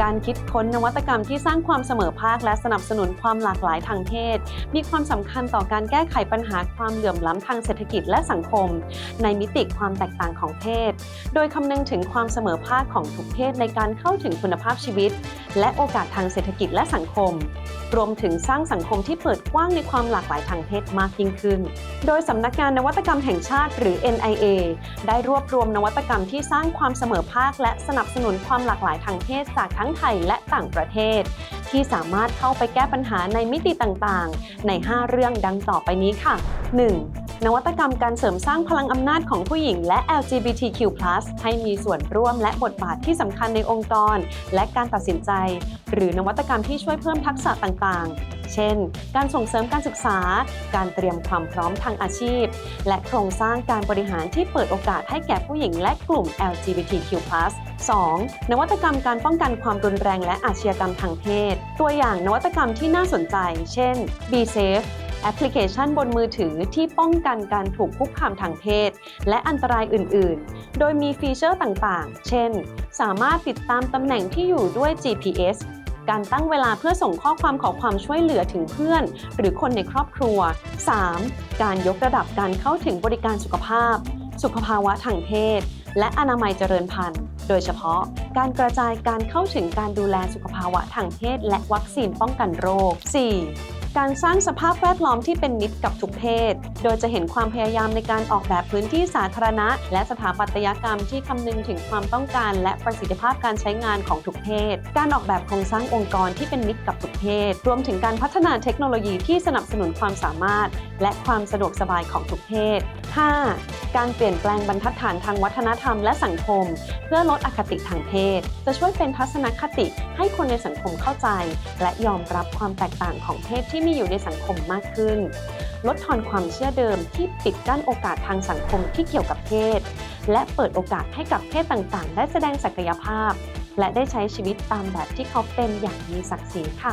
การคิดค้นนวัตกรรมที่สร้างความเสมอภาคและสนับสนุนความหลากหลายทางเพศ มีความสำคัญต่อการแก้ไขปัญหาความเหลื่อมล้ำทางเศรษฐกิจและสังคม ในมิติความแตกต่างของเพศ โดยคำนึงถึงความเสมอภาคของทุกเพศในการเข้าถึงคุณภาพชีวิต และโอกาสทางเศรษฐกิจและสังคม รวมถึงสร้างสังคมที่เปิดกว้างในความหลากหลายทางเพศมากยิ่งขึ้น โดยสำนักงานนวัตกรรมแห่งชาติหรือ NIA ได้รวบรวมนวัตกรรมที่สร้างความเสมอภาคและสนับสนุนความหลากหลายทางเพศจากทั้งไทยและต่างประเทศ ที่สามารถเข้าไปแก้ปัญหาในมิติต่างๆ ใน 5 เรื่องดังต่อไปนี้ค่ะ 1. นวัตกรรมการเสริมสร้างพลังอำนาจของผู้หญิงและ LGBTQ+ ให้มีส่วนร่วมและบทบาทที่สำคัญในองค์กร และการตัดสินใจ หรือนวัตกรรมที่ช่วยเพิ่มทักษะต่างๆ เช่น การส่งเสริมการศึกษา การเตรียมความพร้อมทางอาชีพ และโครงสร้างการบริหารที่เปิดโอกาสให้แก่ผู้หญิงและกลุ่ม LGBTQ+ 2. นวัตกรรมการป้องกันความรุนแรงและอาชญากรรมทางเพศ ตัวอย่างนวัตกรรมที่น่าสนใจ เช่น Be Safe แอปพลิเคชันบนมือถือที่ป้องกันการถูกคุกคามทางเพศ และอันตรายอื่น ๆ โดยมีฟีเจอร์ต่าง ๆ เช่น สามารถติดตามตำแหน่งที่อยู่ด้วย GPS การตั้งเวลาเพื่อส่งข้อความขอความช่วยเหลือถึงเพื่อน หรือคนในครอบครัว 3. การยกระดับการเข้าถึงบริการสุขภาพ สุขภาวะทางเพศ และอนามัยเจริญพันธุ์ โดยเฉพาะการกระจายการเข้าถึงการดูแลสุขภาวะทางเพศ และวัคซีนป้องกันโรค 4. การสร้างสภาพแวดล้อมที่เป็นมิตรกับทุกเพศ โดยจะเห็นความพยายามในการออกแบบพื้นที่สาธารณะ และสถาปัตยกรรมที่คำนึงถึงความต้องการและประสิทธิภาพการใช้งานของทุกเพศ การออกแบบโครงสร้างองค์กรที่เป็นมิตรกับทุกเพศ รวมถึงการพัฒนาเทคโนโลยีที่สนับสนุนความสามารถ และความสะดวกสบายของทุกเพศ 5. การเปลี่ยนแปลงบรรทัดฐานทางวัฒนธรรมและสังคม เพื่อลดอคติทางเพศ จะช่วยเป็นทัศนคติให้คนในสังคมเข้าใจ และยอมรับความแตกต่างของเพศที่มีอยู่ในสังคมมากขึ้น ลดทอนความเชื่อเดิมที่ปิดกั้นโอกาสทางสังคมที่เกี่ยวกับเพศ และเปิดโอกาสให้กับเพศต่างๆ ได้แสดงศักยภาพ และได้ใช้ชีวิตตามแบบที่เขาเป็นอย่างมีศักดิ์ศรีค่ะ